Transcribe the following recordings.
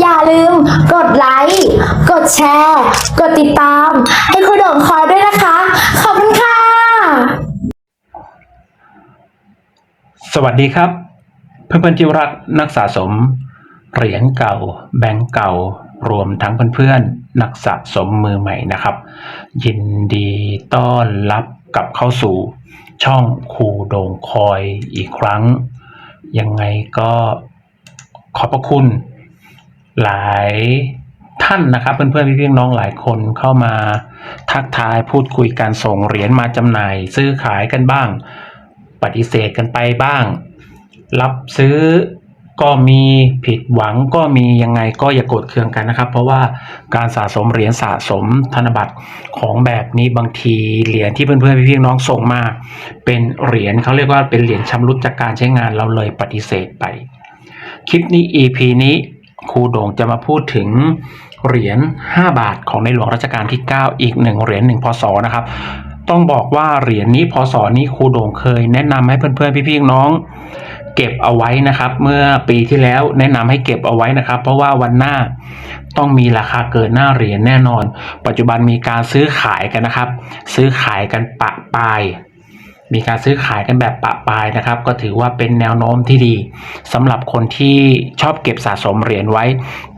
อย่าลืมกดไลค์ กดแชร์ กดติดตาม ให้ครูโด่งคอยด้วยนะคะ ขอบคุณค่ะ สวัสดีครับ เพื่อนๆที่รักนักสะสม เหรียญเก่า แบงก์เก่ารวมทั้งเพื่อนๆนักสะสมมือใหม่นะครับ ยินดีต้อนรับกลับเข้าสู่ช่องครูโด่งคอยอีกครั้ง ยังไงก็ขอบพระคุณ หลายท่านนะครับ เพื่อนๆพี่ๆน้องหลายคนเข้ามาทักทายพูดคุยการส่งเหรียญมาจำหน่าย ซื้อขายกันบ้าง ปฏิเสธกันไปบ้าง รับซื้อก็มีผิดหวังก็มียังไงก็อย่าโกรธเคืองกันนะครับ เพราะว่าการสะสมเหรียญสะสมธนบัตรของแบบนี้บางทีเหรียญที่เพื่อนๆพี่ๆน้องส่งมา เป็นเหรียญเขาเรียกว่าเป็นเหรียญชำรุดจากการใช้งานเราเลยปฏิเสธไป คลิปนี้ EP นี้ ครูโด่งจะมาพูดถึงเหรียญ 5 บาทของในหลวงรัชกาลที่ 9 อีกหนึ่งเหรียญหนึ่งพศนะครับ ต้องบอกว่าเหรียญนี้พศนี้ครูโด่งเคย แนะนำให้เพื่อนๆพี่ๆน้อง เก็บเอาไว้นะครับ เมื่อปีที่แล้วแนะนำให้เก็บเอาไว้นะครับ เพราะว่าวันหน้าต้องมีราคาเกินหน้าเหรียญแน่นอน ปัจจุบันมีการซื้อขายกันนะครับ ซื้อขายกันปะปลาย มีการซื้อขายกันแบบปะปายนะครับ ก็ถือว่าเป็นแนวโน้มที่ดีสำหรับคนที่ชอบเก็บสะสมเหรียญไว้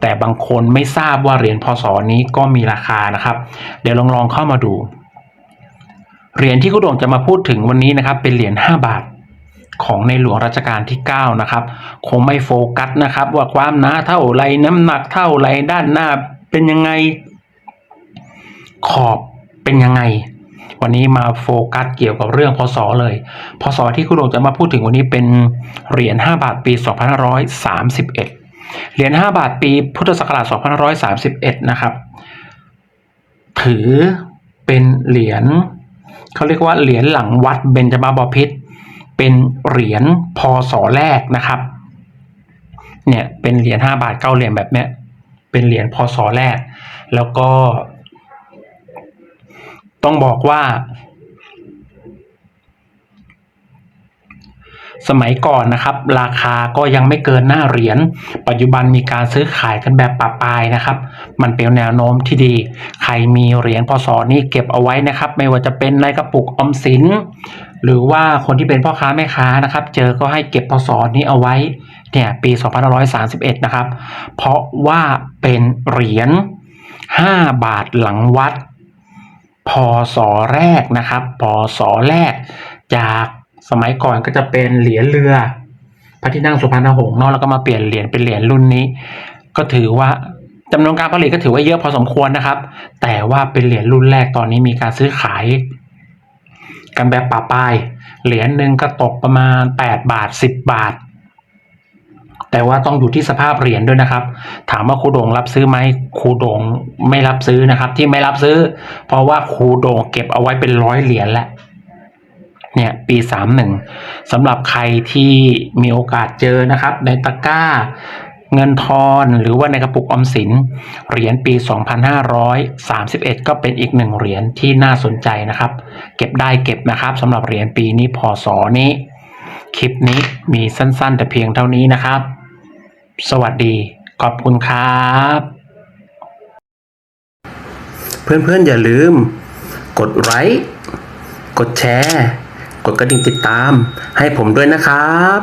แต่บางคนไม่ทราบว่าเหรียญพศนี้ก็มีราคานะครับ เดี๋ยวลองลองเข้ามาดู เหรียญที่คุณด่งจะมาพูดถึงวันนี้นะครับ เป็นเหรียญ5บาทของในหลวงรัชกาลที่ 9 นะครับ คงไม่โฟกัสนะครับ ว่าความหนาเท่าไรน้ำหนักเท่าไรด้านหน้าเป็นยังไงขอบเป็นยังไง วันนี้มาโฟกัสเกี่ยวกับเรื่องพศเลย พศที่คุณโดงจะมาพูดถึงวันนี้เป็นเหรียญ5บาทปี 2531 เหรียญ5บาทปีพุทธศักราช2531 นะครับ ถือเป็นเหรียญเขาเรียกว่าเหรียญหลังวัดเบญจมาบพิตรเป็นเหรียญพศแรกนะครับ เนี่ยเป็นเหรียญ5บาทเก้าเหรียญแบบเนี้ยเป็นเหรียญพศแรก แล้วก็ ต้องบอกว่า สมัยก่อนนะครับ ราคาก็ยังไม่เกินหน้าเหรียญ ปัจจุบันมีการซื้อขายกันแบบปะปายนะครับ มันเป็นแนวโน้มที่ดี ใครมีเหรียญพศนี้เก็บเอาไว้นะครับ ไม่ว่าจะเป็นในกระปุกออมสิน หรือว่าคนที่เป็นพ่อค้าแม่ค้านะครับ เจอก็ให้เก็บพศนี้เอาไว้เนี่ยปี 2531 นะครับ เพราะว่าเป็นเหรียญ 5 บาทหลังวัด พศแรกนะครับพศแรก จากสมัยก่อนก็จะเป็นเหรียญเรือ พระที่นั่งสุพรรณหงษ์เนาะแล้วก็มาเปลี่ยนเหรียญเป็นเหรียญรุ่นนี้ ก็ถือว่าจำนวนการผลิตก็ถือว่าเยอะพอสมควรนะครับ แต่ว่าเป็นเหรียญรุ่นแรกตอนนี้มีการซื้อขาย กันแบบป่าปลายเหรียญหนึ่งก็ตกประมาณ 8 บาท 10 บาท แต่ว่าต้องอยู่ที่สภาพเหรียญด้วยนะครับ ถามว่าครูโด่งรับซื้อไหมครูโด่งไม่รับซื้อนะครับ ที่ไม่รับซื้อ เพราะว่าครูโด่งเก็บเอาไว้เป็นร้อยเหรียญแล้วเนี่ยปีสามหนึ่งสำหรับใครที่มีโอกาสเจอนะครับ ในตะกร้าเงินทอนหรือว่าในกระปุกออมสิน เหรียญปี 2531 ก็เป็นอีกหนึ่งเหรียญที่น่าสนใจนะครับ เก็บได้เก็บนะครับสำหรับเหรียญปีนี้พศนี้ คลิปนี้มีสั้นๆ แต่เพียงเท่านี้นะครับ สวัสดีขอบคุณครับ เพื่อนๆอย่าลืม กดไลค์กดแชร์ กดกระดิ่งติดตามให้ผมด้วยนะครับ